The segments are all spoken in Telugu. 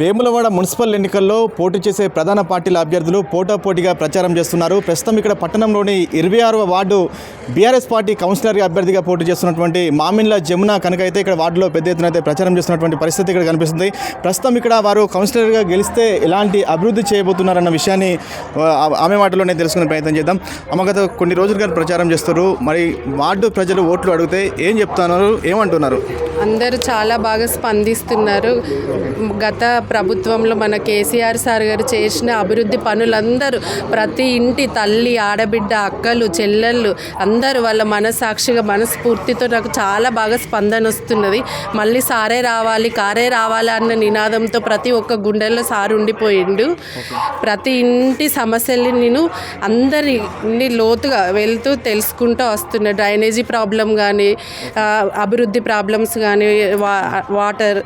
వేములవాడ మున్సిపల్ ఎన్నికల్లో పోటీ చేసే ప్రధాన పార్టీల అభ్యర్థులు పోటాపోటీగా ప్రచారం చేస్తున్నారు. ప్రస్తుతం ఇక్కడ పట్టణంలోని ఇరవై ఆరవ వార్డు బీఆర్ఎస్ పార్టీ కౌన్సిలర్ అభ్యర్థిగా పోటీ చేస్తున్నటువంటి మామిన్ల జమున కనుక అయితే ఇక్కడ వార్డులో పెద్ద ఎత్తున అయితే ప్రచారం చేస్తున్నటువంటి పరిస్థితి ఇక్కడ కనిపిస్తుంది. ప్రస్తుతం ఇక్కడ వారు కౌన్సిలర్గా గెలిస్తే ఎలాంటి అభివృద్ధి చేయబోతున్నారన్న విషయాన్ని ఆమె మాటలోనే తెలుసుకునే ప్రయత్నం చేద్దాం. ఆమె గత కొన్ని రోజులుగా ప్రచారం చేస్తారు మరి వార్డు ప్రజలు ఓట్లు అడిగితే ఏం చెప్తున్నారు? ఏమంటున్నారు? అందరూ చాలా బాగా స్పందిస్తున్నారు. గత ప్రభుత్వంలో మన కేసీఆర్ సార్ గారు చేసిన అభివృద్ధి పనులందరూ ప్రతి ఇంటి తల్లి ఆడబిడ్డ అక్కలు చెల్లెళ్ళు అందరూ వాళ్ళ మనసాక్షిగా మనస్ఫూర్తితో నాకు చాలా బాగా స్పందన వస్తున్నది. మళ్ళీ సారే రావాలి కారే రావాలి అన్న నినాదంతో ప్రతి ఒక్క గుండెల్లో సారు ఉండిపోయిండు. ప్రతి ఇంటి సమస్యల్ని నేను అందరిని లోతుగా వెళ్తూ తెలుసుకుంటూ వస్తున్నా డ్రైనేజీ ప్రాబ్లం కానీ అభివృద్ధి ప్రాబ్లమ్స్ కానీ వా వాటర్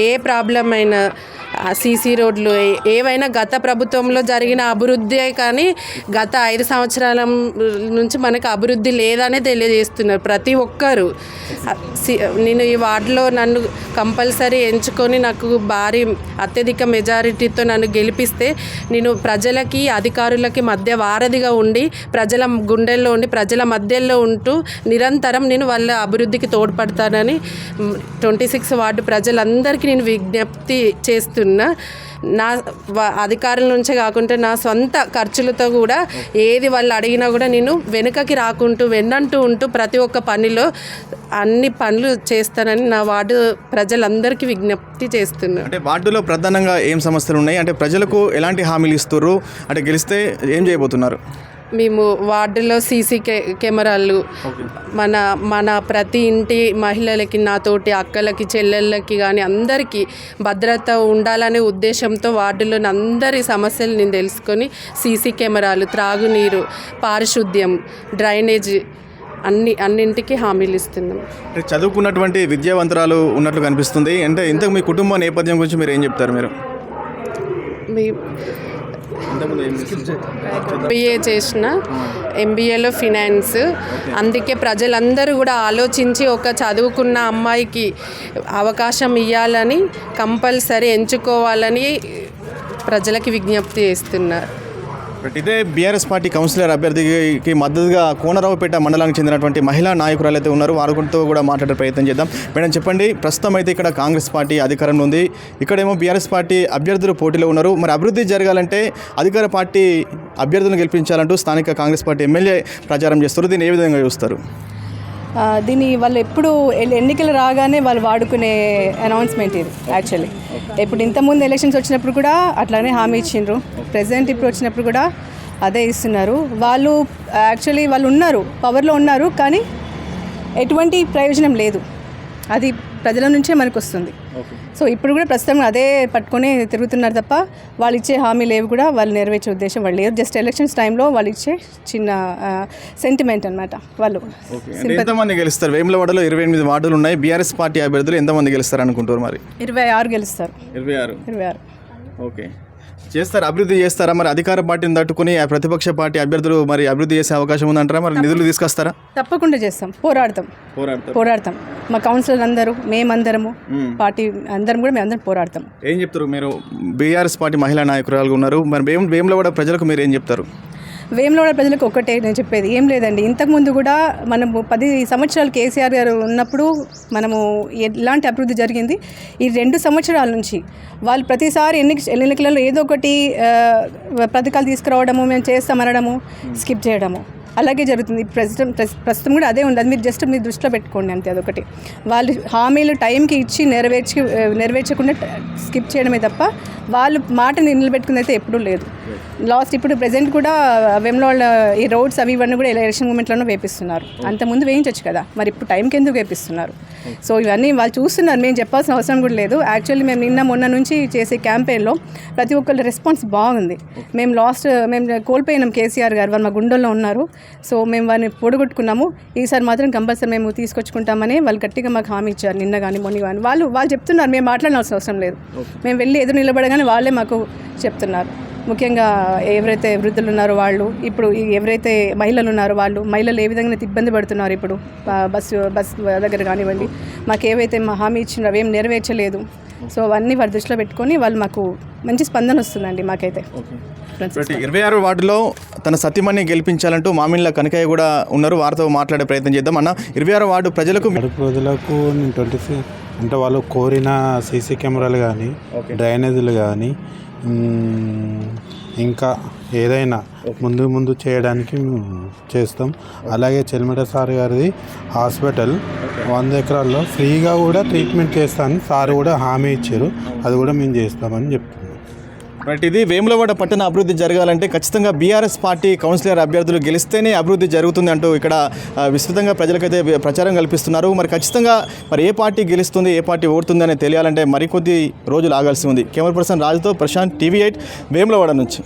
ఏ ప్రాబ్లం అయినా సీసీ రోడ్లు ఏ- ఏవైనా గత ప్రభుత్వంలో జరిగిన అభివృద్ధి కానీ గత ఐదు సంవత్సరాల నుంచి మనకు అభివృద్ధి లేదనే తెలియజేస్తున్నారు ప్రతి ఒక్కరు. సి- నేను ఈ వార్డులో నన్ను కంపల్సరీ ఎంచుకొని నాకు భారీ అత్యధిక మెజారిటీతో నన్ను గెలిపిస్తే నేను ప్రజలకి అధికారులకి మధ్య వారధిగా ఉండి ప్రజల గుండెల్లో ఉండి ప్రజల మధ్యలో ఉంటూ నిరంతరం నేను వాళ్ళ అభివృద్ధికి తోడ్పడతానని ట్వంటీ సిక్స్ వార్డు ప్రజలందరికీ నేను విజ్ఞప్తి చేస్తున్నాను చేస్తున్నా నా అధికారుల నుంచే కాకుండా నా సొంత ఖర్చులతో కూడా ఏది వాళ్ళు అడిగినా కూడా నేను వెనుకకి రాకుంటూ వెన్నంటూ ఉంటూ ప్రతి ఒక్క పనిలో అన్ని పనులు చేస్తానని నా వార్డు ప్రజలందరికీ విజ్ఞప్తి చేస్తున్నాను అంటే వార్డులో ప్రధానంగా ఏం సమస్యలు ఉన్నాయి? అంటే ప్రజలకు ఎలాంటి హామీలు ఇస్తున్నారు అంటే గెలిస్తే ఏం చేయబోతున్నారు? మేము వార్డులో సీసీ కె కెమెరాలు. మన మన ప్రతి ఇంటి మహిళలకి నాతోటి అక్కలకి చెల్లెళ్ళకి కానీ అందరికీ భద్రత ఉండాలనే ఉద్దేశంతో వార్డులోని అందరి సమస్యలు నేను తెలుసుకొని సీసీ కెమెరాలు త్రాగునీరు పారిశుద్ధ్యం డ్రైనేజ్ అన్ని అన్నింటికి హామీలు ఇస్తున్నాం. చదువుకున్నటువంటి విద్యావంతురాలు ఉన్నట్లు కనిపిస్తుంది. అంటే ఇంతకు మీ కుటుంబ నేపథ్యం గురించి మీరు ఏం చెప్తారు మీరు? మీ ఎంబీఏ చేసిన ఎంబీఏలో ఫినాన్స్. అందుకే ప్రజలందరూ కూడా ఆలోచించి ఒక చదువుకున్న అమ్మాయికి అవకాశం ఇవ్వాలని కంపల్సరీ ఎంచుకోవాలని ప్రజలకి విజ్ఞప్తి చేస్తున్నారు. ఇదే బీఆర్ఎస్ పార్టీ కౌన్సిలర్ అభ్యర్థికి మద్దతుగా కోనరావుపేట మండలానికి చెందినటువంటి మహిళా నాయకురాలు అయితే ఉన్నారు. వారితో కూడా మాట్లాడే ప్రయత్నం చేద్దాం. మేడం చెప్పండి ప్రస్తుతం అయితే ఇక్కడ కాంగ్రెస్ పార్టీ అధికారంలో ఉంది. ఇక్కడేమో బీఆర్ఎస్ పార్టీ అభ్యర్థులు పోటీలో ఉన్నారు. మరి అభివృద్ధి జరగాలంటే అధికార పార్టీ అభ్యర్థులను గెలిపించాలంటూ స్థానిక కాంగ్రెస్ పార్టీ ఎమ్మెల్యే ప్రచారం చేస్తారు. దీన్ని ఏ విధంగా చూస్తారు? దీన్ని వాళ్ళు ఎప్పుడు ఎన్నికలు రాగానే వాళ్ళు వాడుకునే అనౌన్స్మెంట్ ఇది యాక్చువల్లీ ఇప్పుడు ఇంతకుముందు ఎలక్షన్స్ వచ్చినప్పుడు కూడా అట్లానే హామీ ఇచ్చిండ్రు. ప్రెసెంట్ ఇప్పుడు వచ్చినప్పుడు కూడా అదే ఇస్తున్నారు. వాళ్ళు యాక్చువల్లీ వాళ్ళు ఉన్నారు పవర్లో ఉన్నారు కానీ ఎటువంటి ప్రయోజనం లేదు. అది ప్రజల నుంచే మనకు వస్తుంది సో ఇప్పుడు కూడా ప్రస్తుతం అదే పట్టుకొని తిరుగుతున్నారు తప్ప వాళ్ళు ఇచ్చే హామీలు ఏవి కూడా వాళ్ళు నెరవేర్చే ఉద్దేశం వాళ్ళు లేరు. జస్ట్ ఎలక్షన్స్ టైంలో వాళ్ళు ఇచ్చే చిన్న సెంటిమెంట్ అనమాట వాళ్ళు ఎంతమంది గెలుస్తారు? వేములవాడలో ఇరవై ఎనిమిది వార్డులు ఉన్నాయి బీఆర్ఎస్ పార్టీ అభ్యర్థులు ఎంతమంది గెలుస్తారు అనుకుంటారు మరి? ఇరవై ఆరు గెలుస్తారు. ఇరవై ఆరు. ఇరవై ఆరు. ఓకే. చేస్తారు? అభివృద్ధి చేస్తారా? మరి అధికార పార్టీని తట్టుకుని ఆ ప్రతిపక్ష పార్టీ అభ్యర్థులు మరి అభివృద్ధి చేసే అవకాశం ఉందంటారా? మరి నిధులు తీసుకొస్తారా? తప్పకుండా చేస్తాం. పోరాడతాం. పోరాడతారు. పోరాడతాం. మా కౌన్సిలర్ అందరూ మేమందరము పార్టీ అందరం కూడా మేము అందరం పోరాడతాం. ఏం చెప్తారు మీరు? బీఆర్ఎస్ పార్టీ మహిళా నాయకురాలుగా ఉన్నారు. మరి వేం వేములవాడ ప్రజలకు మీరు ఏం చెప్తారు? వేములవాడ ప్రజలకు ఒక్కటే నేను చెప్పేది ఏం లేదండి. ఇంతకుముందు కూడా మనము పది సంవత్సరాలు కేసీఆర్ గారు ఉన్నప్పుడు మనము ఎలాంటి అభివృద్ధి జరిగింది? ఈ రెండు సంవత్సరాల నుంచి వాళ్ళు ప్రతిసారి ఎన్ని ఎన్నికలలో ఏదో ఒకటి పథకాలు తీసుకురావడము మేము చేస్తామనడము స్కిప్ చేయడము. అలాగే జరుగుతుంది. ప్రస్తుతం ప్రస్- ప్రస్తుతం కూడా అదే ఉంది అది మీరు జస్ట్ మీరు దృష్టిలో పెట్టుకోండి అంతే అదొకటి. వాళ్ళు హామీలు టైంకి ఇచ్చి నెరవేర్చి నెరవేర్చకుండా స్కిప్ చేయడమే తప్ప వాళ్ళు మాటని నిలబెట్టుకుంది అయితే ఎప్పుడూ లేదు. లాస్ట్ ఇప్పుడు ప్రెసెంట్ కూడా వెమ్లవాళ్ళ ఈ రోడ్స్ అవి ఇవన్నీ కూడా ఎలక్షన్ మూమెంట్లోనే వేపిస్తున్నారు. అంతకుముందు వేయించవచ్చు కదా. మరి ఇప్పుడు టైంకి ఎందుకు వేపిస్తున్నారు? సో ఇవన్నీ వాళ్ళు చూస్తున్నారు. మేము చెప్పాల్సిన అవసరం కూడా లేదు. యాక్చువల్లీ మేము నిన్న మొన్న నుంచి చేసే క్యాంపెయిన్లో ప్రతి ఒక్కళ్ళ రెస్పాన్స్ బాగుంది. మేము లాస్ట్ మేము కోల్పోయినాం కేసీఆర్ గారు. వాళ్ళు మా గుండెల్లో ఉన్నారు. సో మేము వారిని పొడగొట్టుకున్నాము. ఈసారి మాత్రం కంపల్సరీ మేము తీసుకొచ్చుకుంటామని వాళ్ళు గట్టిగా మాకు హామీ ఇచ్చారు. నిన్న కానీ మొన్న కానీ. వాళ్ళు వాళ్ళు చెప్తున్నారు. మేము మాట్లాడాల్సిన అవసరం లేదు. మేము వెళ్ళి ఎదురు నిలబడగానే వాళ్ళే మాకు చెప్తున్నారు. ముఖ్యంగా ఎవరైతే వృద్ధులు ఉన్నారో వాళ్ళు ఇప్పుడు ఈ ఎవరైతే మహిళలు ఉన్నారో వాళ్ళు మహిళలు ఏ విధంగా ఇబ్బంది పడుతున్నారు ఇప్పుడు? బస్సు బస్ దగ్గర కానివ్వండి. మాకు ఏవైతే మా హామీ ఇచ్చినారో అవేం నెరవేర్చలేదు. సో అవన్నీ వారి దృష్టిలో పెట్టుకొని వాళ్ళు మాకు మంచి స్పందన వస్తుందండి మాకైతే. ఇరవై ఆరు వార్డులో తన సత్యమని గెలిపించాలంటూ మామిళ్ళ కనకయ్య కూడా ఉన్నారు. వారితో మాట్లాడే ప్రయత్నం చేద్దాం. అన్న ఇరవై ఆరు వార్డు ప్రజలకు ప్రజలకు నేను ట్వంటీ అంటే వాళ్ళు కోరిన సీసీ కెమెరాలు కానీ డ్రైనేజీలు కానీ ఇంకా ఏదైనా ముందు ముందు చేయడానికి మేము చేస్తాం. అలాగే చెల్మిట సార్ గారిది హాస్పిటల్ వంద ఎకరాల్లో ఫ్రీగా కూడా ట్రీట్మెంట్ చేస్తానని సార్ కూడా హామీ ఇచ్చారు. అది కూడా మేము చేస్తామని చెప్తున్నాం. బట్ ఇది వేములవాడ పట్టణ అభివృద్ధి జరగాలంటే ఖచ్చితంగా బీఆర్ఎస్ పార్టీ కౌన్సిలర్ అభ్యర్థులు గెలిస్తేనే అభివృద్ధి జరుగుతుంది అంటూ ఇక్కడ విస్తృతంగా ప్రజలకైతే ప్రచారం కల్పిస్తున్నారు. మరి ఖచ్చితంగా మరి ఏ పార్టీ గెలుస్తుంది ఏ పార్టీ ఓడుతుంది అనేది తెలియాలంటే మరికొద్ది రోజులు ఆగాల్సి ఉంది. కెమెరా పర్సన్ రాజుతో ప్రశాంత్ టీవీ ఎయిట్ వేములవాడ నుంచి.